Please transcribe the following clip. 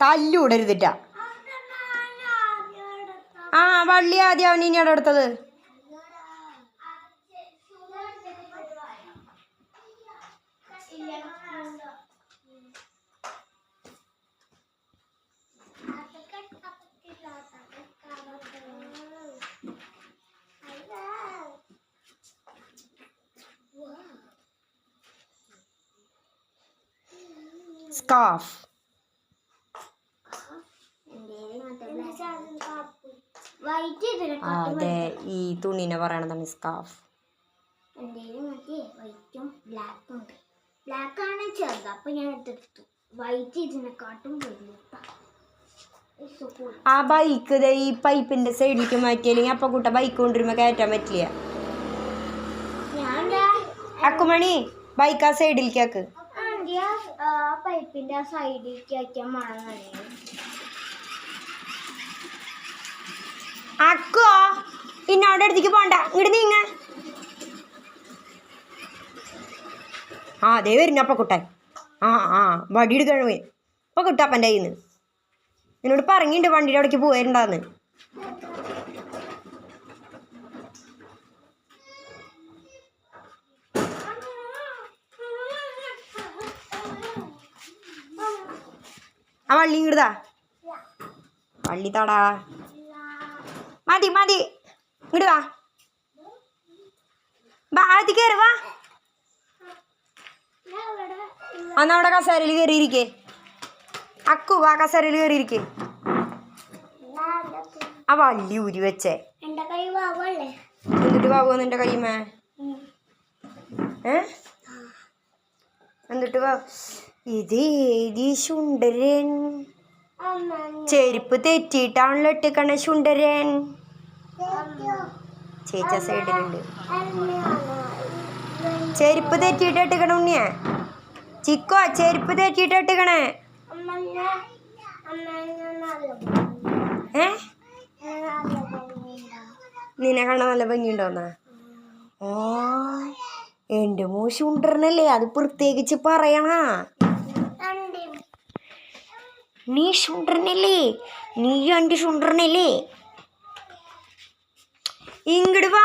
തല്ലൂടരുതിട്ടാ ആ വള്ളി ആദ്യം അവൻ ഇനി അവിടെ എടുത്തത് സ്കാഫ്. അതെ. ഈ തുണിനെ പറയണതാണ് സ്കാഫ് ബ്ലാക്കും ആണ് ചെറുത് അപ്പൊ ഞാൻ എടുത്തെടുത്തു വൈറ്റ് ഇതിനെക്കാട്ടും വലിയ ആ ബൈക്ക് ഈ പൈപ്പിന്റെ സൈഡിലേക്ക് മാറ്റിയില്ലെങ്കിൽ അപ്പൊ കൂട്ട ബൈക്ക് കൊണ്ടുവരുമ്പോ കയറ്റാൻ പറ്റില്ല. അക്കുമണി ബൈക്ക് ആ സൈഡിലേക്ക് ആ പൈപ്പിന്റെ സൈഡിലേക്ക് ആക്കിയാൽ മണം നനയും അക്കോ പിന്നെ അവിടെ അടുത്തേക്ക് പോണ്ട. ഇങ്ങോട്ട് നീങ്ങ. ആ അതേ വരുന്ന അപ്പൊ കുട്ടൻ ആ ആ വടി എടുക്കാൻ അപ്പൊ കുട്ടപ്പന്റെ കയ്യിൽ നിന്ന് എന്നോട് പറഞ്ഞിട്ടുണ്ട് വണ്ടിയുടെ അവിടേക്ക് പോയിട്ടുണ്ടാന്ന് ആ വള്ളി ഇങ്ങോട്ടാ വള്ളി താടാ. മതി മതി. ഇങ്ങോട്ട് വാ. വാ ആദ്യം കയറി വാ. അന്ന് അവിടെ കസേരയിൽ കയറിയിരിക്കേ അക്കു വാ കസേരയിൽ കയറിയിരിക്കേ ആ വള്ളി ഊരി വെച്ചേ. എന്നിട്ട് വാവോ നിന്റെ കൈമേ? ഏ? എന്നിട്ട് വാ. ഇത് ഏതി ശുണ്ടരൻ ചെരുപ്പ് തെറ്റിയിട്ടാണല്ലോ ഇട്ടിക്കണ ശുണ്ടരൻ ചേച്ച സൈഡിലുണ്ട് ചെരുപ്പ് തെറ്റിയിട്ട് ഇട്ടിക്കണ ഉണ്ണിയെ? ചിക്കോ ചെരുപ്പ് തെറ്റിയിട്ട് ഇട്ടിക്കണേ ഏ? നിന്നെ കാണാൻ നല്ല ഭംഗിയുണ്ടോന്നാ ഓ എന്റെ മോശം ശുണ്ടറിനല്ലേ അത് പ്രത്യേകിച്ച് പറയണ. നീ ശുണ്ടറിനല്ലേ നീ എന്റെ ശുണ്ടറിനല്ലേ ഇങ്ങട് വാ